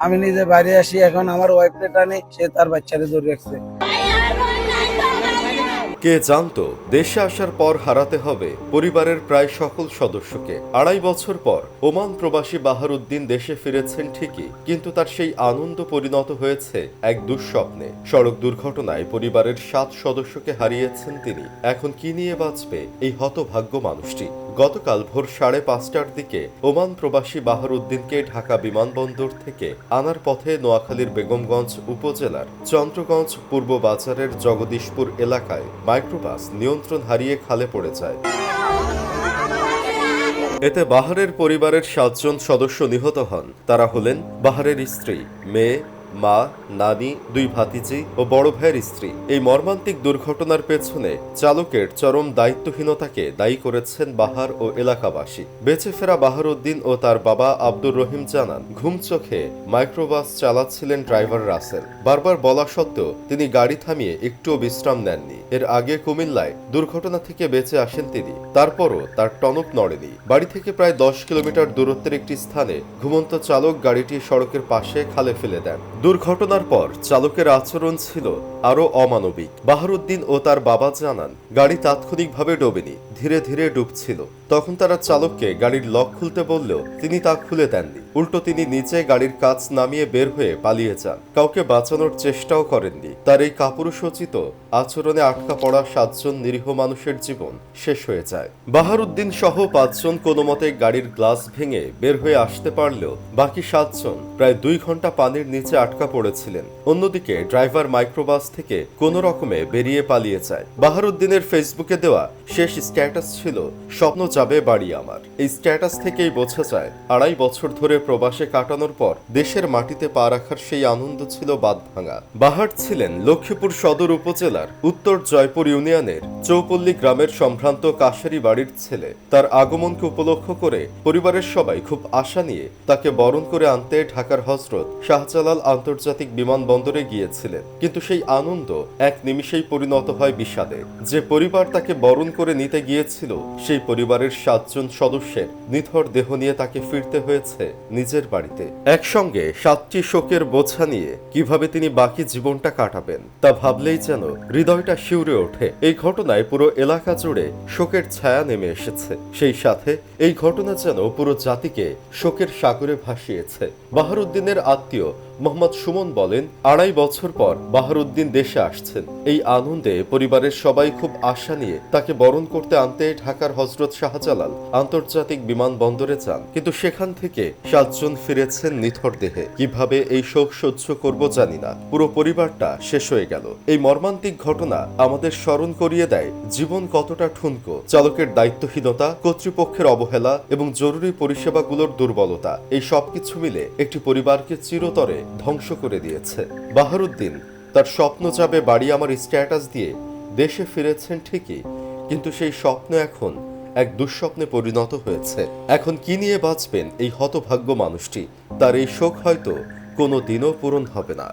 আমি নিজে বাইরে আসি, এখন আমার ওয়াইফকে টানে, সে তার বাচ্চারে ধরে রাখছে। কে জানতো, দেশে আসার পর হারাতে হবে পরিবারের প্রায় সকল সদস্যকে। আড়াই বছর পর ওমান প্রবাসী বাহারুদ্দিন দেশে ফিরেছেন ঠিকই, কিন্তু তার সেই আনন্দ পরিণত হয়েছে এক দুঃস্বপ্নে। সড়ক দুর্ঘটনায় পরিবারের সাত সদস্যকে হারিয়েছেন তিনি। এখন কি নিয়ে বাঁচবে এই হতভাগ্য মানুষটি? গতকাল ভোর সাড়ে পাঁচটার দিকে ওমান প্রবাসী বাহারুদ্দিনকে ঢাকা বিমানবন্দর থেকে আনার পথে নোয়াখালীর বেগমগঞ্জ উপজেলার চন্দ্রগঞ্জ পূর্ব বাজারের জগদীশপুর এলাকায় মাইক্রোবাস নিয়ন্ত্রণ হারিয়ে খালে পড়ে যায়। এতে বাহারের পরিবারের সাতজন সদস্য নিহত হন। তারা হলেন বাহারের স্ত্রী, মেয়ে মা, নানি, দুই ভাতিজি ও বড় ভাইয়ের স্ত্রী। এই মর্মান্তিক দুর্ঘটনার পেছনে চালকের চরম দায়িত্বহীনতাকে দায়ী করেছেন বাহার ও এলাকাবাসী। বেঁচে ফেরা বাহার উদ্দিন ও তার বাবা আব্দুর রহিম জানান, ঘুম চোখে মাইক্রোবাস চালাচ্ছিলেন ড্রাইভার রাসেল। বারবার বলা সত্ত্বেও তিনি গাড়ি থামিয়ে একটুও বিশ্রাম নেননি। এর আগে কুমিল্লায় দুর্ঘটনা থেকে বেঁচে আসেন তিনি। তারপরও তার টনক নড়েনি। বাড়ি থেকে প্রায় দশ কিলোমিটার দূরত্বের একটি স্থানে ঘুমন্ত চালক গাড়িটি সড়কের পাশে খালে ফেলে দেন। দুর্ঘটনার পর চালকের আচরণ ছিল আরও অমানবিক। বাহারুদ্দিন ও তার বাবা জানান, গাড়ি তাৎক্ষণিকভাবে ডোবেনি, ধীরে ধীরে ডুবছিল। তখন তারা চালককে গাড়ির লক খুলতে বললেও তিনি তা খুলে দেননি। উল্টো তিনি নিচে গাড়ির কাজ নামিয়ে বের হয়ে পালিয়ে যান। কাউকে বাঁচানোর চেষ্টাও করেননি। তার এই কাপুরুষোচিত আচরণে আটকা পড়া সাতজন নিরীহ মানুষের জীবন শেষ হয়ে যায়। বাহারুদ্দিন সহ পাঁচজন কোনো মতে গাড়ির গ্লাস ভেঙে বের হয়ে আসতে পারলেও বাকি সাতজন প্রায় দুই ঘণ্টা পানির নিচে আটকা পড়েছিলেন। অন্যদিকে ড্রাইভার মাইক্রোবাস থেকে কোনো রকমে বেরিয়ে পালিয়ে যায়। বাহারুদ্দিনের ফেসবুকে দেওয়া শেষ স্ট্যাটাস ছিল, স্বপ্ন যাবে বাড়ি আমার। এই স্ট্যাটাস থেকেই বোঝা যায়, আড়াই বছর ধরে প্রবাসে কাটানোর পর দেশের মাটিতে পা রাখার সেই আনন্দ ছিল বাদ ভাঙা বাহার ছিলেন লক্ষ্মীপুর সদর উপজেলার উত্তর জয়পুর ইউনিয়নের চৌপল্লী গ্রামের সম্ভ্রান্ত কাশারি বাড়ির ছেলে তার আগমনকে উপলক্ষ করে পরিবারের সবাই খুব আশা নিয়ে তাকে বরণ করে আনতে ঢাকার হজরত শাহজালাল আন্তর্জাতিক বিমানবন্দরে গিয়েছিলেন। কিন্তু সেই আনন্দ এক নিমিষেই পরিণত হয় বিষাদে। যে পরিবার তাকে বরণ করে নিতে গিয়েছিল, সেই পরিবারের সাতজন সদস্যের নিথর দেহ নিয়ে তাকে ফিরতে হয়েছে নিজের বাড়িতে। একসঙ্গে সাতটি শোকের বোঝা নিয়ে কীভাবে তিনি বাকি জীবনটা কাটাবেন? তা ভাবলেই যেন হৃদয়টা শিউরে ওঠে। এই ঘটনায় পুরো এলাকা জুড়ে শোকের ছায়া নেমে এসেছে। সেই সাথে এই ঘটনা যেন পুরো জাতিকে শোকের সাগরে ভাসিয়েছে। বাহারুদ্দিনের আত্মীয় মোহাম্মদ সুমন বলেন, আড়াই বছর পর বাহারুদ্দিন দেশে আসছেন। এই আনন্দে পরিবারের সবাই খুব আশা নিয়ে তাকে বরণ করতে আনতে ঢাকার হজরত শাহজালাল আন্তর্জাতিক বিমানবন্দরে যান। কিন্তু সেখান থেকে সাতজন ফিরেছেন নিথর দেহে। কীভাবে এই শোক সহ্য করব জানি না। পুরো পরিবারটা শেষ হয়ে গেল। এই মর্মান্তিক ঘটনা আমাদের স্মরণ করিয়ে দেয় জীবন কতটা ঠুনকো। চালকের দায়িত্বহীনতা, কর্তৃপক্ষের অবহেলা এবং জরুরি পরিষেবাগুলোর দুর্বলতা, এই সবকিছু মিলে একটি পরিবারকে চিরতরে ধ্বংস করে দিয়েছে। বাহারুদ্দিন তার স্বপ্ন চাপে বাড়ি আমার স্ট্যাটাস দিয়ে দেশে ফিরেছেন ঠিকই, কিন্তু সেই স্বপ্ন এখন এক দুঃস্বপ্নে পরিণত হয়েছে। এখন কি নিয়ে বাঁচবেন এই হতভাগ্য মানুষটি? তার এই শোক হয়তো কোনো দিনও পূরণ হবে না।